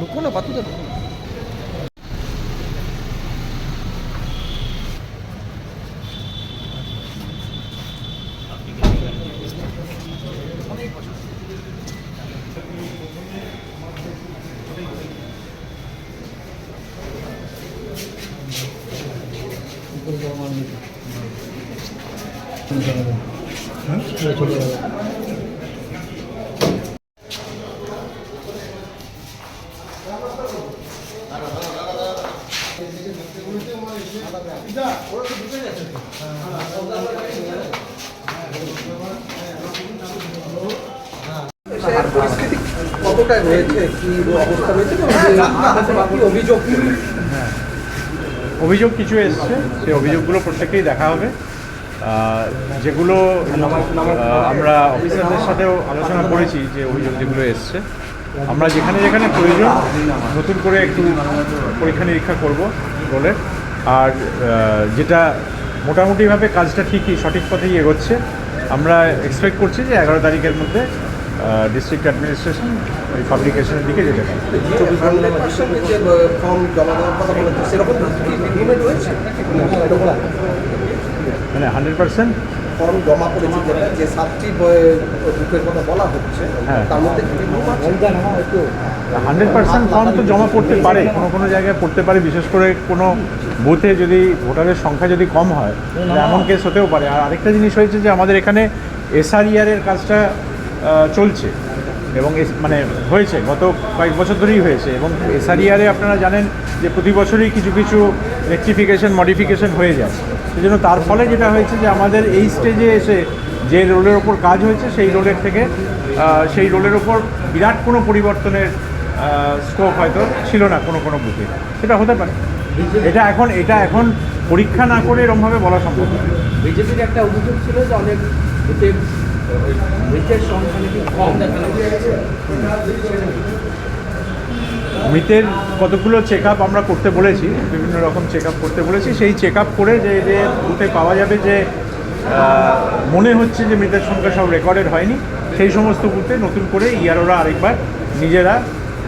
ঢুকো না না। অভিযোগ কিছু এসছে, সেই অভিযোগগুলো প্রত্যেককেই দেখা হবে। যেগুলো আমরা অফিসারদের সাথেও আলোচনা করেছি যে অভিযোগ যেগুলো এসছে। আমরা যেখানে যেখানে প্রয়োজন, নতুন করে একটু পরীক্ষা নিরীক্ষা করব। রোলের আর যেটা মোটামুটিভাবে কাজটা ঠিকই সঠিক পথেই এগোচ্ছে। আমরা এক্সপেক্ট করছি যে এগারো তারিখের মধ্যে ডিস্ট্রিক্ট অ্যাডমিনিস্ট্রেশন ওই পাবলিকেশনের দিকে যেতে পারে। মানে হান্ড্রেড পার্সেন্ট ফর্ম জমা করেছে যেটা যে সাতটি কথা বলা হচ্ছে হ্যাঁ। তার মধ্যে হান্ড্রেড পার্সেন্ট ফর্ম তো জমা পড়তে পারে, কোনো কোনো জায়গায় পড়তে পারে, বিশেষ করে কোনো বুথে যদি ভোটারের সংখ্যা যদি কম হয় এমন কেস হতেও পারে। আর আরেকটা জিনিস হয়েছে যে আমাদের এখানে এসআরইআরের কাজটা চলছে এবং মানে হয়েছে, গত কয়েক বছর ধরেই হয়েছে এবং এসআরইআরে আপনারা জানেন যে প্রতি বছরই কিছু কিছু রেকটিফিকেশন মডিফিকেশন হয়ে যায়। সেই জন্য তার ফলে যেটা হয়েছে যে আমাদের এই স্টেজে এসে যে রোলের ওপর কাজ হয়েছে, সেই রোলের থেকে সেই রোলের ওপর বিরাট কোনো পরিবর্তনের স্কোপ হয়তো ছিল না কোনো কোনো বুকে। সেটা হতে পারে। এটা এখন এটা এখন পরীক্ষা না করে এরমভাবে বলা সম্ভব না। বিজেপির একটা অভিযোগ ছিল যে অনেক মৃতের সংখ্যা নাকি কম মৃতের কতগুলো চেক আপ আমরা করতে বলেছি বিভিন্ন রকম চেক আপ করতে বলেছি সেই চেক আপ করে যে যে বুথে পাওয়া যাবে যে মনে হচ্ছে যে মৃতের সংখ্যা সব রেকর্ডেড হয়নি সেই সমস্ত বুথে নতুন করে ইয়ারোরা আরেকবার নিজেরা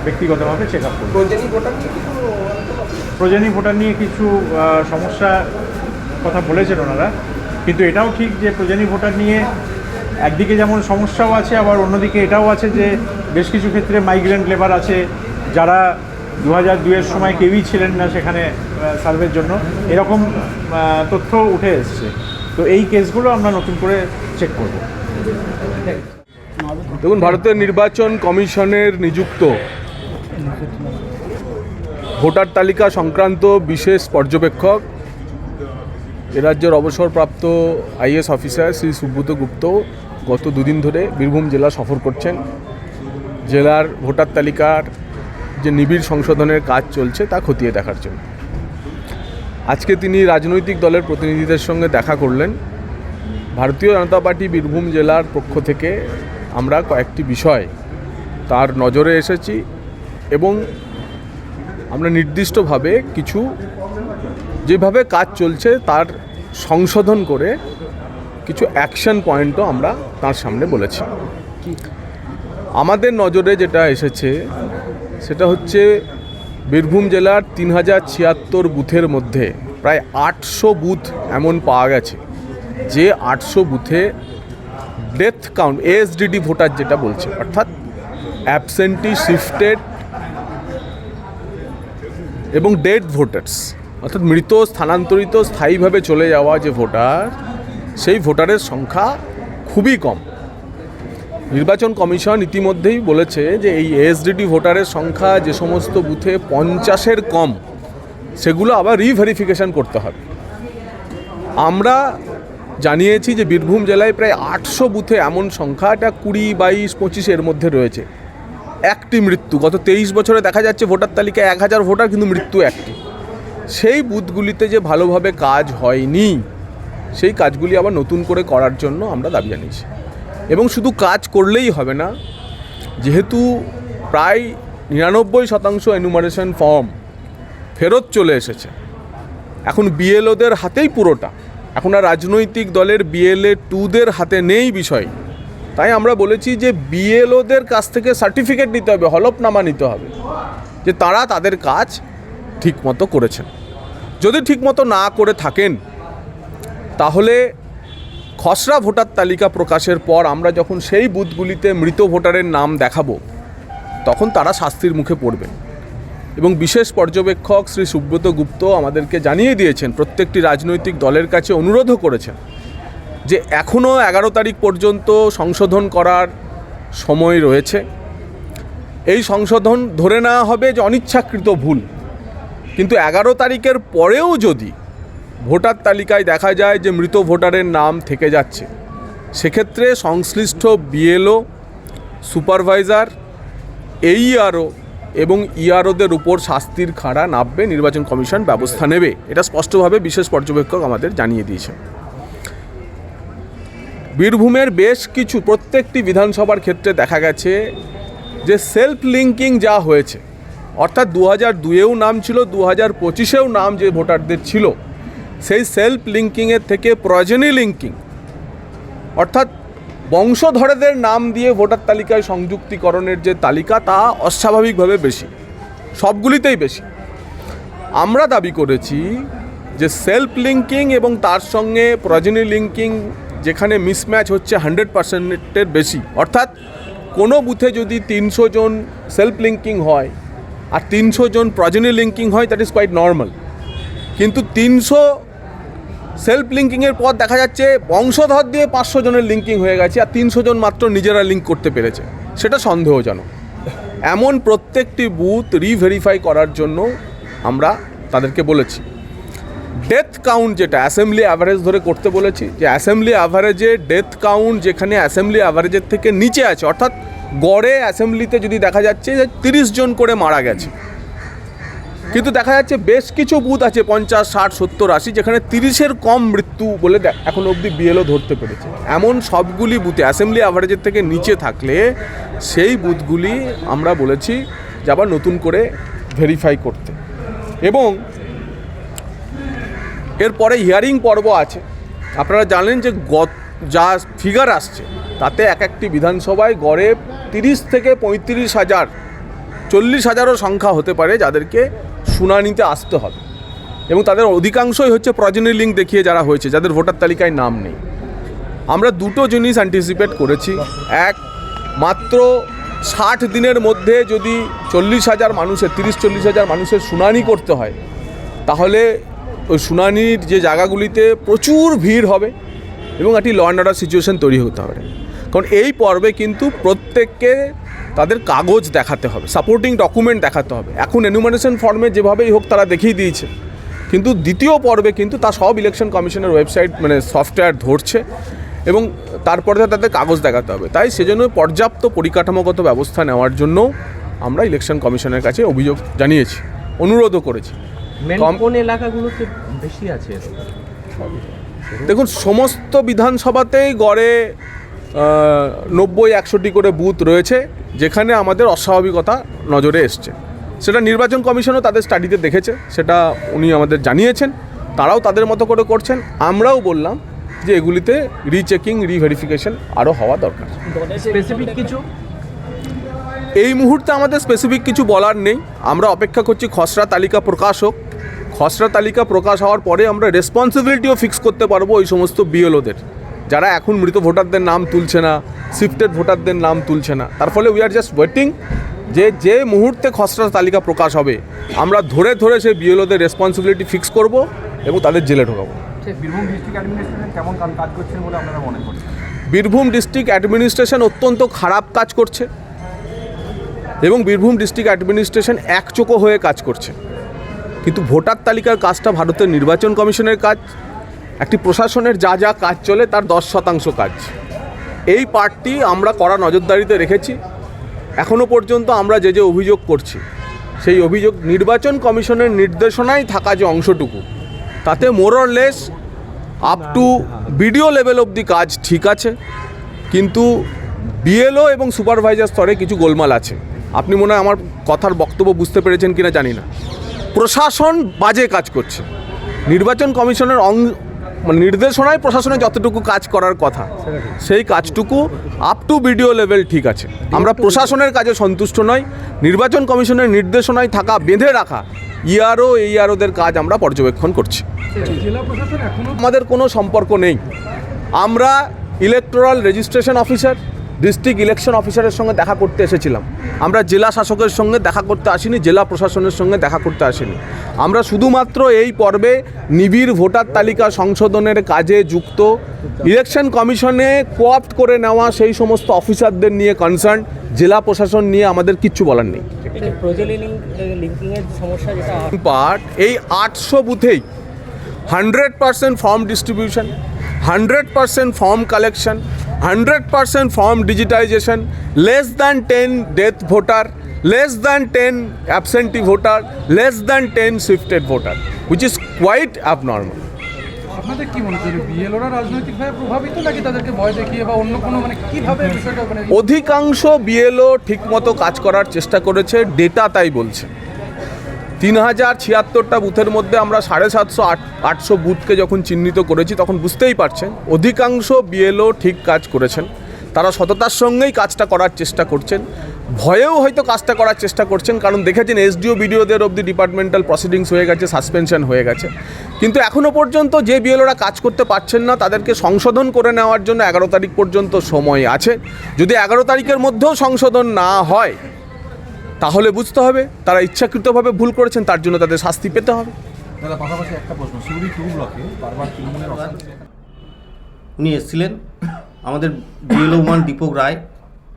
ব্যক্তিগতভাবে চেক আপ করবে? প্রজনী ভোটার নিয়ে কিছু সমস্যা কথা বলেছেন ওনারা। কিন্তু এটাও ঠিক যে প্রজনী ভোটার নিয়ে একদিকে যেমন সমস্যাও আছে আবার অন্যদিকে এটাও আছে যে বেশ কিছু ক্ষেত্রে মাইগ্রেন্ট লেবার আছে যারা দু হাজার দুয়ের সময় কেউই ছিলেন না সেখানে সার্ভের জন্য। এরকম তথ্য উঠে এসছে। তো এই কেসগুলো আমরা নতুন করে চেক করব। দেখুন ভারতের নির্বাচন কমিশনের নিযুক্ত ভোটার তালিকা সংক্রান্ত বিশেষ পর্যবেক্ষক। রাজ্যের অবসরপ্রাপ্ত আইএস অফিসার শ্রী সুব্রত গুপ্ত গত দুদিন ধরে বীরভূম জেলা সফর করছেন। জেলার ভোটার তালিকার যে নিবিড় সংশোধনের কাজ চলছে তা খতিয়ে দেখার জন্য। আজকে তিনি রাজনৈতিক দলের প্রতিনিধিদের সঙ্গে দেখা করলেন। ভারতীয় জনতা পার্টি বীরভূম জেলার পক্ষ থেকে আমরা কয়েকটি বিষয় তার নজরে এসেছি। এবং আমরা নির্দিষ্টভাবে কিছু যেভাবে কাজ চলছে তার সংশোধন করে কিছু অ্যাকশন পয়েন্টও আমরা তার সামনে বলেছি। আমাদের নজরে যেটা এসেছে সেটা হচ্ছে বীরভূম জেলার তিন হাজার ছিয়াত্তর বুথের মধ্যে প্রায় আটশো বুথ এমন পাওয়া গেছে যে আটশো বুথে ডেথ কাউন্ট এএসডিডি ভোটার যেটা বলছে অর্থাৎ অ্যাবসেন্টি শিফটেড এবং ডেড ভোটার্স অর্থাৎ মৃত, স্থানান্তরিত, স্থায়ীভাবে চলে যাওয়া যে ভোটার, সেই ভোটারের সংখ্যা খুবই কম। নির্বাচন কমিশন ইতিমধ্যেই বলেছে যে এই এসডিডি ভোটারের সংখ্যা যে সমস্ত বুথে পঞ্চাশের কম, সেগুলো আবার রিভেরিফিকেশন করতে হবে। আমরা জানিয়েছি যে বীরভূম জেলায় প্রায় আটশো বুথে এমন সংখ্যা, এটা কুড়ি, বাইশ পঁচিশের মধ্যে রয়েছে। একটি মৃত্যু। গত তেইশ বছরে দেখা যাচ্ছে ভোটার তালিকায় এক হাজার ভোটার, কিন্তু মৃত্যু একটি। সেই বুথগুলিতে যে ভালোভাবে কাজ হয়নি, সেই কাজগুলি আবার নতুন করে করার জন্য আমরা দাবি জানিয়েছি। এবং শুধু কাজ করলেই হবে না, যেহেতু প্রায় নিরানব্বই শতাংশ এনুমারেশন ফর্ম ফেরত চলে এসেছে। এখন বিএলওদের হাতেই পুরোটা। এখন আর রাজনৈতিক দলের বিএলএ টুদের হাতে নেই বিষয়। তাই আমরা বলেছি যে বিএলওদের কাছ থেকে সার্টিফিকেট নিতে হবে, হলফনামা নিতে হবে, যে তারা তাদের কাজ ঠিকমতো করেছেন। যদি ঠিকমতো না করে থাকেন, তাহলে খসড়া ভোটার তালিকা প্রকাশের পর আমরা যখন সেই বুথগুলিতে মৃত ভোটারের নাম দেখাবো, তখন তারা শাস্তির মুখে পড়বেন এবং বিশেষ পর্যবেক্ষক শ্রী সুব্রত গুপ্ত আমাদেরকে জানিয়ে দিয়েছেন, প্রত্যেকটি রাজনৈতিক দলের কাছে অনুরোধও করেছেন যে এখনও এগারো তারিখ পর্যন্ত সংশোধন করার সময় রয়েছে। এই সংশোধন ধরে নেওয়া হবে যে অনিচ্ছাকৃত ভুল। কিন্তু এগারো তারিখের পরেও যদি ভোটার তালিকায় দেখা যায় যে মৃত ভোটারের নাম থেকে যাচ্ছে, সেক্ষেত্রে সংশ্লিষ্ট বিএলও, সুপারভাইজার, এইআরও এবং ইআরওদের উপর শাস্তির খাড়া নামবে নির্বাচন কমিশন ব্যবস্থা নেবে। এটা স্পষ্টভাবে বিশেষ পর্যবেক্ষক আমাদের জানিয়ে দিয়েছে। বীরভূমের বেশ কিছু প্রত্যেকটি বিধানসভার ক্ষেত্রে দেখা গেছে যে সেলফ লিঙ্কিং যা হয়েছে, অর্থাৎ দু হাজার দুয়েও নাম ছিল দু হাজার পঁচিশেও নাম যে ভোটারদের ছিল, সেই সেলফ লিঙ্কিংয়ের থেকে প্রজেনি লিঙ্কিং অর্থাৎ বংশধরেদের নাম দিয়ে ভোটার তালিকায় সংযুক্তিকরণের যে তালিকা, তা অস্বাভাবিকভাবে বেশি, সবগুলিতেই বেশি। আমরা দাবি করেছি যে সেলফ লিঙ্কিং এবং তার সঙ্গে প্রজেনি লিঙ্কিং যেখানে মিসম্যাচ হচ্ছে হান্ড্রেড পার্সেন্টের বেশি। অর্থাৎ কোনো বুথে যদি তিনশো জন সেলফ লিঙ্কিং হয় আর তিনশো জন প্রজেনি লিঙ্কিং হয় দ্যাট ইজ কোয়াইট নর্মাল কিন্তু তিনশো সেলফ লিঙ্কিংয়ের পর দেখা যাচ্ছে বংশধর দিয়ে পাঁচশো জনের লিঙ্কিং হয়ে গেছে আর তিনশো জন মাত্র নিজেরা লিঙ্ক করতে পেরেছে। সেটা সন্দেহজনক। এমন প্রত্যেকটি বুথ রিভেরিফাই করার জন্য আমরা তাদেরকে বলেছি। ডেথ কাউন্ট যেটা অ্যাসেম্বলি অ্যাভারেজ ধরে করতে বলেছি, যে অ্যাসেম্বলি অ্যাভারেজে ডেথ কাউন্ট যেখানে অ্যাসেম্বলি অ্যাভারেজের থেকে নিচে আছে, অর্থাৎ গড়ে অ্যাসেম্বলিতে যদি দেখা যাচ্ছে যে তিরিশ জন করে মারা গেছে। কিন্তু দেখা যাচ্ছে বেশ কিছু বুথ আছে, পঞ্চাশ, ষাট, সত্তর, আশি, যেখানে তিরিশের কম মৃত্যু বলে এখন অবধি বিএলও ধরতে পেরেছে। এমন সবগুলি বুথে অ্যাসেম্বলি অ্যাভারেজের থেকে নিচে থাকলে সেই বুথগুলি আমরা বলেছি যে আবার নতুন করে ভেরিফাই করতে। এবং এরপরে হিয়ারিং পর্ব আছে। আপনারা জানেন যে গত যা ফিগার আসছে, তাতে এক একটি বিধানসভায় গড়ে তিরিশ থেকে পঁয়ত্রিশ হাজার, চল্লিশ হাজারও সংখ্যা হতে পারে যাদেরকে শুনানিতে আসতে হবে। এবং তাদের অধিকাংশই হচ্ছে প্রজেনি লিঙ্ক দেখিয়ে যারা হয়েছে, যাদের ভোটার তালিকায় নাম নেই। আমরা দুটো জিনিস অ্যান্টিসিপেট করেছি। এক, মাত্র ষাট দিনের মধ্যে যদি চল্লিশ হাজার মানুষের, তিরিশ চল্লিশ হাজার মানুষের শুনানি করতে হয়, তাহলে ওই শুনানির যে জায়গাগুলিতে প্রচুর ভিড় হবে এবং একটি ল অ্যান্ড অর্ডার সিচুয়েশন তৈরি হতে হবে। কারণ এই পর্বে কিন্তু প্রত্যেককে তাদের কাগজ দেখাতে হবে সাপোর্টিং ডকুমেন্ট দেখাতে হবে। এখন এনুমারেশন ফর্মে যেভাবেই হোক তারা দেখিয়ে দিয়েছে। কিন্তু দ্বিতীয় পর্বে কিন্তু তা সব ইলেকশন কমিশনের ওয়েবসাইট মানে সফটওয়্যার ধরছে এবং তারপরে তাদের কাগজ দেখাতে হবে। তাই সেজন্য পর্যাপ্ত পরিকাঠামোগত ব্যবস্থা নেওয়ার জন্য আমরা ইলেকশন কমিশনের কাছে অভিযোগ জানিয়েছি, অনুরোধও করেছি। কোন এলাকাগুলোতে বেশি আছে দেখুন সমস্ত বিধানসভাতেই গড়ে নব্বই একশোটি করে বুথ রয়েছে যেখানে আমাদের অস্বাভাবিকতা নজরে এসছে। সেটা নির্বাচন কমিশনও তাদের স্টাডিতে দেখেছে সেটা উনি আমাদের জানিয়েছেন তারাও তাদের মতো করে করছেন। আমরাও বললাম যে এগুলিতে রিচেকিং রিভেরিফিকেশন আরও হওয়া দরকার। স্পেসিফিক কিছু? এই মুহূর্তে আমাদের স্পেসিফিক কিছু বলার নেই। আমরা অপেক্ষা করছি খসড়া তালিকা প্রকাশ হোক খসড়া তালিকা প্রকাশ হওয়ার পরে আমরা রেসপন্সিবিলিটিও ফিক্স করতে পারব ওই সমস্ত বিএলওদের যারা এখন মৃত ভোটারদের নাম তুলছে না শিফটেড ভোটারদের নাম তুলছে না তার ফলে উই আর জাস্ট ওয়েটিং যে যে মুহূর্তে খসড়া তালিকা প্রকাশ হবে আমরা ধরে ধরে সেই বিএলওদের রেসপন্সিবিলিটি ফিক্স করব এবং তাদের জেলে ঢোকাবো। বীরভূম ডিস্ট্রিক্ট অ্যাডমিনিস্ট্রেশন করছেন? বীরভূম ডিস্ট্রিক্ট অ্যাডমিনিস্ট্রেশন অত্যন্ত খারাপ কাজ করছে এবং বীরভূম ডিস্ট্রিক্ট অ্যাডমিনিস্ট্রেশন একচোখো হয়ে কাজ করছে। কিন্তু ভোটার তালিকার কাজটা ভারতের নির্বাচন কমিশনের কাজ। একটি প্রশাসনের যা যা কাজ চলে তার দশ শতাংশ কাজ। এই পার্টটি আমরা কড়া নজরদারিতে রেখেছি। এখনও পর্যন্ত আমরা যে যে অভিযোগ করছি, সেই অভিযোগ নির্বাচন কমিশনের নির্দেশনায় থাকা যে অংশটুকু, তাতে more or less up to BDO level অবধি কাজ ঠিক আছে। কিন্তু বিএলও এবং সুপারভাইজার স্তরে কিছু গোলমাল আছে। আপনি মনে হয় আমার কথার বক্তব্য বুঝতে পেরেছেন কিনা জানি না। প্রশাসন বাজে কাজ করছে। নির্বাচন কমিশনের অং মানে নির্দেশনায় প্রশাসনে যতটুকু কাজ করার কথা সেই কাজটুকু আপ টু ভিডিও লেভেল ঠিক আছে। আমরা প্রশাসনের কাজে সন্তুষ্ট নই নির্বাচন কমিশনের নির্দেশনায় থাকা বেঁধে রাখা ইআরও এইআরওদের কাজ আমরা পর্যবেক্ষণ করছি। আমাদের কোনো সম্পর্ক নেই। আমরা electoral registration officer district election অফিসারের সঙ্গে দেখা করতে এসেছিলাম। আমরা জেলা শাসকের সঙ্গে দেখা করতে আসিনি জেলা প্রশাসনের সঙ্গে দেখা করতে আসিনি। আমরা শুধুমাত্র এই পর্বে নিবিড় ভোটার তালিকা সংশোধনের কাজে যুক্ত। ইলেকশন কমিশনে কোয়াপ্ট করে নেওয়া সেই সমস্ত অফিসারদের নিয়ে কনসার্ন জেলা প্রশাসন নিয়ে আমাদের কিচ্ছু বলার নেই। পার্ট এই আটশো বুথেই hundred percent form distribution hundred percent form collection hundred percent form digitization less than ten death voter less than ten absentee voter less than ten shifted voter which is quite abnormal আপনাদের কি মনে হচ্ছে বিএলওরা রাজনৈতিকভাবে প্রভাবিত নাকি তাদেরকে ভয় দেখিয়ে বা অন্য কোনো মানে কীভাবে বিষয়টা মানে অধিকাংশ বিএলও ঠিকমতো কাজ করার চেষ্টা করেছে ডেটা তাই বলছে। তিন হাজার ছিয়াত্তরটা বুথের মধ্যে আমরা সাড়ে সাতশো আট, আটশো বুথকে যখন চিহ্নিত করেছি, তখন বুঝতেই পারছেন অধিকাংশ বিএলও ঠিক কাজ করেছেন। তারা সততার সঙ্গেই কাজটা করার চেষ্টা করছেন। ভয়েও হয়তো কাজটা করার চেষ্টা করছেন, কারণ দেখেছেন এসডিও বিডিওদের অবধি ডিপার্টমেন্টাল প্রসিডিংস হয়ে গেছে সাসপেনশন হয়ে গেছে। কিন্তু এখনও পর্যন্ত যে বিএলওরা কাজ করতে পারছেন না, তাদেরকে সংশোধন করে নেওয়ার জন্য এগারো তারিখ পর্যন্ত সময় আছে। যদি এগারো তারিখের মধ্যেও সংশোধন না হয় তাহলে বুঝতে হবে তারা ইচ্ছাকৃতভাবে ভুল করেছেন তার জন্য তাদের শাস্তি পেতে হবে। দাদা পাশাপাশি একটা প্রশ্ন। সিউড়ি টু ব্লকে বারবার তৃণমূলের উনি এসেছিলেন। আমাদের বিএলও ওয়ান দীপক রায়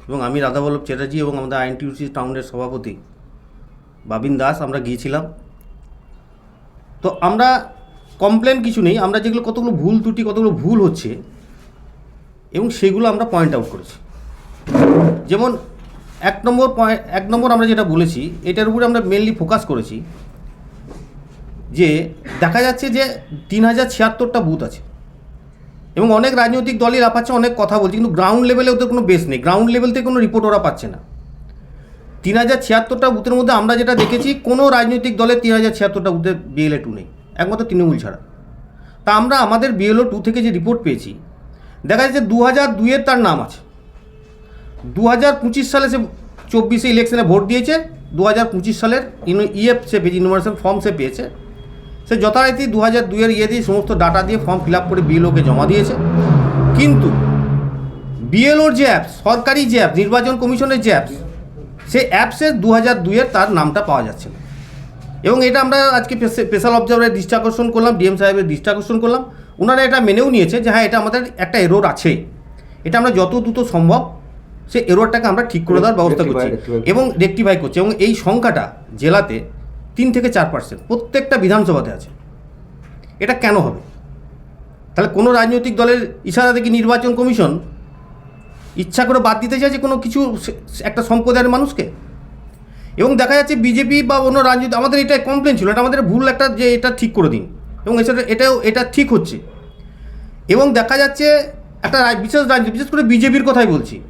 এবং আমি রাধাবল্লভ চ্যাটার্জি এবং আমাদের আইএনটিউসি টাউনের সভাপতি বাবিন দাস আমরা গিয়েছিলাম। তো আমরা কমপ্লেন কিছু নেই। আমরা যেগুলো কতগুলো ভুল ত্রুটি কতগুলো ভুল হচ্ছে এবং সেগুলো আমরা পয়েন্ট আউট করেছি। যেমন এক নম্বর পয়েন্ট এক নম্বর আমরা যেটা বলেছি, এটার উপরে আমরা মেনলি ফোকাস করেছি যে দেখা যাচ্ছে যে তিন হাজার ছিয়াত্তরটা বুথ আছে। এবং অনেক রাজনৈতিক দলই লাফাচ্ছে অনেক কথা বলছে, কিন্তু গ্রাউন্ড লেভেলে ওদের কোনো বেস নেই। গ্রাউন্ড লেভেল থেকে কোনো রিপোর্ট ওরা পাচ্ছে না। তিন হাজার ছিয়াত্তরটা বুথের মধ্যে আমরা যেটা দেখেছি, কোনো রাজনৈতিক দলের তিন হাজার ছিয়াত্তরটা বুথে বিএলএ টু নেই, একমাত্র তৃণমূল ছাড়া। তা আমরা আমাদের বিএলও টু থেকে যে রিপোর্ট পেয়েছি, দেখা যাচ্ছে দু হাজার দুইয়ের তার নাম আছে। দু হাজার পঁচিশ সালে সে চব্বিশে ইলেকশনে ভোট দিয়েছে দু হাজার পঁচিশ সালের ইএফ সে পেয়েছে ইউনিভার্সাল ফর্ম সে পেয়েছে। সে যথারীতি দু হাজার দুইয়ের ইয়ে দিয়ে সমস্ত ডাটা দিয়ে ফর্ম ফিল আপ করে বিএলওকে জমা দিয়েছে। কিন্তু বিএলওর যে অ্যাপস সরকারি যে অ্যাপ নির্বাচন কমিশনের যে অ্যাপস সেই অ্যাপসের দু হাজার দুইয়ের তার নামটা পাওয়া যাচ্ছে না। এবং এটা আমরা আজকে স্পেশাল অবজারভারের দৃষ্টি আকর্ষণ করলাম ডিএম সাহেবের দৃষ্টি আকর্ষণ করলাম। ওনারা এটা মেনেও নিয়েছে যে হ্যাঁ এটা আমাদের একটা এরোর আছে এটা আমরা যত দ্রুত সম্ভব সে এরোরটাকে আমরা ঠিক করে দেওয়ার ব্যবস্থা করছি। এবং রেক্টিফাই করছি। এবং এই সংখ্যাটা জেলাতে তিন থেকে চার পার্সেন্ট প্রত্যেকটা বিধানসভাতে আছে। এটা কেন হবে? তাহলে কোনো রাজনৈতিক দলের ইশারা থেকে নির্বাচন কমিশন ইচ্ছা করে বাদ দিতে চাইছে কোনো কিছু একটা সম্প্রদায়ের মানুষকে? এবং দেখা যাচ্ছে বিজেপি বা অন্য রাজনীতি আমাদের এটা কমপ্লেন ছিল এটা আমাদের ভুল একটা যে এটা ঠিক করে দিন। এবং এছাড়া এটাও এটা ঠিক হচ্ছে। এবং দেখা যাচ্ছে একটা বিশেষ রাজনীতি বিশেষ করে বিজেপির কথাই বলছি।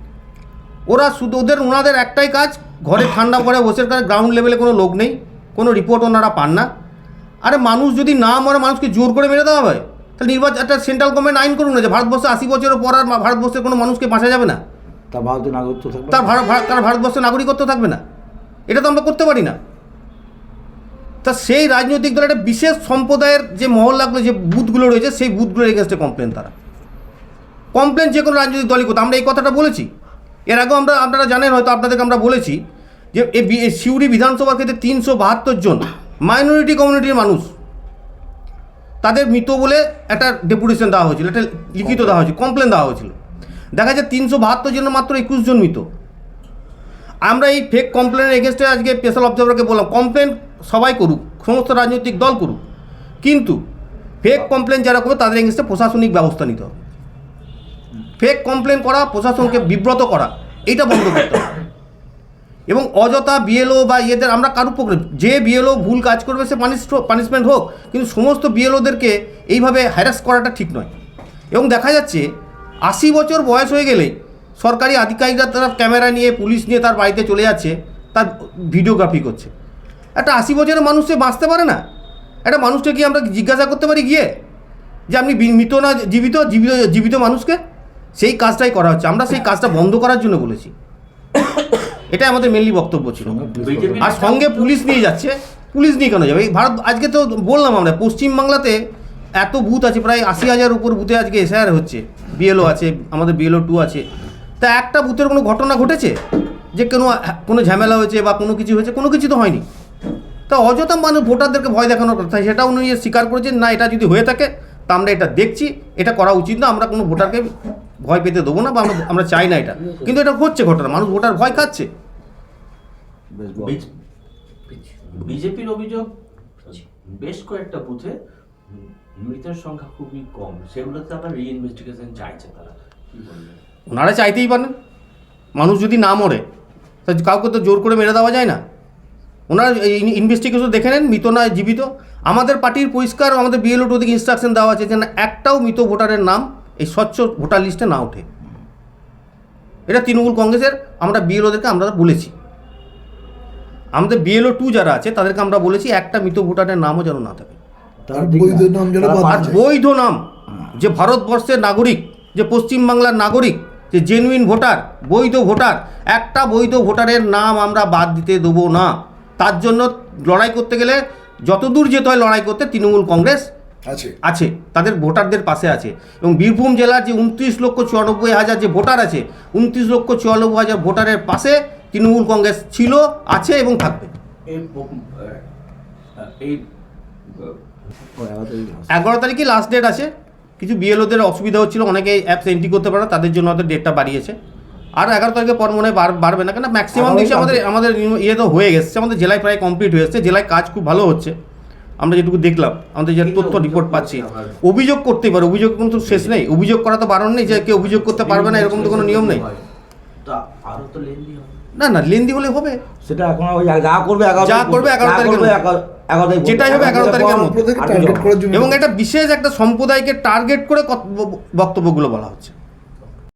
ওরা শুধু ওদের ওনাদের একটাই কাজ ঘরে ঠান্ডা করে বসে গ্রাউন্ড লেভেলে কোনো লোক নেই কোনো রিপোর্ট ওনারা পান না। আরে মানুষ যদি না মরে মানুষকে জোর করে মেরে দেওয়া হয় তাহলে নির্বাচন একটা সেন্ট্রাল গভর্নমেন্ট আইন করুন না যে ভারতবর্ষে আশি বছরের পর আর ভারতবর্ষের কোনো মানুষকে বাঁচা যাবে না। তার ভারতীয় নাগরিকত্ব থাকবে তার তার ভারতবর্ষের নাগরিকত্ব থাকবে না। এটা তো আমরা করতে পারি না। তা সেই রাজনৈতিক দলের একটা বিশেষ সম্প্রদায়ের যে মহল্লাগুলো যে বুথগুলো রয়েছে সেই বুথগুলোর এগেনস্টে কমপ্লেন তারা। কমপ্লেন যে কোনো রাজনৈতিক দলই করতো আমরা এই কথাটা বলেছি। এর আগেও আমরা, আপনারা জানেন হয়তো, আপনাদেরকে আমরা বলেছি যে এই সিউড়ি বিধানসভার ক্ষেত্রে তিনশো বাহাত্তর জন মাইনরিটি কমিউনিটির মানুষ। তাদের মৃত বলে একটা ডেপুটেশন দেওয়া হয়েছিল, একটা লিখিত দেওয়া হয়েছিল কমপ্লেন দেওয়া হয়েছিল। দেখা যায় তিনশো বাহাত্তর জনের মাত্র একুশ জন মৃত। আমরা এই ফেক কমপ্লেনের এগেনস্টে আজকে স্পেশাল অবজারভারকে বললাম কমপ্লেন সবাই করুক, সমস্ত রাজনৈতিক দল করুক। কিন্তু ফেক কমপ্লেন যারা করবে, তাদের এগেনস্টে প্রশাসনিক ব্যবস্থা নিতে হবে। ফেক কমপ্লেন করা, প্রশাসনকে বিব্রত করা, এইটা বন্ধ করতে হবে। এবং অযথা বিএলও বা ইয়েদের, আমরা কারও পক্ষে যে বিএলও ভুল কাজ করবে, সে পানিশ পানিশমেন্ট হোক, কিন্তু সমস্ত বিএলওদেরকে এইভাবে হ্যারাস করাটা ঠিক নয়। এবং দেখা যাচ্ছে, আশি বছর বয়স হয়ে গেলে সরকারি আধিকারিকরা তার ক্যামেরা নিয়ে, পুলিশ নিয়ে তার বাড়িতে চলে যাচ্ছে, তার ভিডিওগ্রাফি করছে। একটা আশি বছরের মানুষ সে বাঁচতে পারে না। একটা মানুষকে কি আমরা জিজ্ঞাসা করতে পারি গিয়ে? যে আপনি মৃত না, জীবিত জীবিত জীবিত মানুষকে? সেই কাজটাই করা হচ্ছে। আমরা সেই কাজটা বন্ধ করার জন্য বলেছি। এটাই আমাদের মেনলি বক্তব্য ছিল। আর সঙ্গে পুলিশ নিয়ে যাচ্ছে। পুলিশ নিয়ে কেন যাবে? এই ভারত আজকে তো বললাম আমরা পশ্চিমবাংলাতে এত বুথ আছে প্রায় আশি হাজার উপর বুথে আজকে এসআর হচ্ছে। বিএলও আছে আমাদের বিএলও টু আছে। তা একটা বুথের কোনো ঘটনা ঘটেছে? যে কোনো কোনো ঝামেলা হয়েছে বা কোনো কিছু হয়েছে? কোনো কিছু তো হয়নি। তা অযথা মানুষ ভোটারদেরকে ভয় দেখানোর কথা সেটা উনি স্বীকার করেছেন না এটা যদি হয়ে থাকে তা আমরা এটা দেখছি এটা করা উচিত না আমরা কোনো ভোটারকে ভয় পেতে দেবো না বা আমরা আমরা চাই না এটা। কিন্তু এটা হচ্ছে ঘটনা মানুষ ভোটার ভয় খাচ্ছে। বিজেপির অভিযোগ? বেশ কয়েকটা বুথে মৃতের সংখ্যা খুবই কম। সেগুলোতে আবার রিইনভেস্টিগেশন চাইছে তারা। ওনারা চাইতেই পারেন। মানুষ যদি না মরে তা কাউকে তো জোর করে মেরে দেওয়া যায় না। ওনারা ইনভেস্টিগেশন দেখে নেন মৃত না জীবিত। আমাদের পার্টির পরিষ্কার আমাদের বিএলও টু থেকে ইনস্ট্রাকশন দেওয়া আছে যে না একটাও মৃত ভোটারের নাম এই স্বচ্ছ ভোটার লিস্টে না ওঠে। এটা তৃণমূল কংগ্রেসের আমরা বিএলওদেরকে আমরা বলেছি। আমাদের বিএলও টু যারা আছে তাদেরকে আমরা বলেছি একটা মৃত ভোটারের নামও যেন না থাকে। তার বৈধ নাম যেন আর বৈধ নাম যে ভারতবর্ষের নাগরিক যে পশ্চিমবাংলার নাগরিক যে জেনুইন ভোটার বৈধ ভোটার একটা বৈধ ভোটারের নাম আমরা বাদ দিতে দেবো না। তার জন্য লড়াই করতে গেলে যতদূর যেতে হয় লড়াই করতে তৃণমূল কংগ্রেস আছে। আছে তাদের ভোটারদের পাশে আছে। এবং বীরভূম জেলার যে উনত্রিশ লক্ষ চুরানব্বই হাজার যে ভোটার আছে উনত্রিশ লক্ষ চুরানব্বই হাজার ভোটারের পাশে তৃণমূল কংগ্রেস ছিল আছে এবং থাকবে। এগারো তারিখে লাস্ট ডেট আছে। কিছু বিএলওদের অসুবিধা হচ্ছিল অনেকে অ্যাপস এন্ট্রি করতে পারে না, তাদের জন্য হয়তো ডেটটা বাড়িয়েছে। আর এগারো তারিখের পর মনে হয় বাড়বে না কেন ম্যাক্সিমাম দেখছি আমাদের আমাদের ইয়ে তো হয়ে গেছে আমাদের জেলায় প্রায় কমপ্লিট হয়ে এসছে জেলায় কাজ খুব ভালো হচ্ছে। আমরা যেটুকু দেখলাম আমাদের যে তথ্য রিপোর্ট পাচ্ছি। অভিযোগ করতেই পারে অভিযোগ কিন্তু শেষ নেই। অভিযোগ করা তো বারণ নেই যে কেউ অভিযোগ করতে পারবে না এরকম তো কোনো নিয়ম নেই। তা আরও তো লেনদি হবে। না না লেন্দি হলে হবে। সেটা এখন ওই যা করবে এগারো যা করবে 11 তারিখের এগারো- এগারো তারিখ যেটাই হবে 11 তারিখের মধ্যে। এবং এটা বিশেষ একটা সম্প্রদায়কে টার্গেট করে বক্তব্যগুলো বলা হচ্ছে।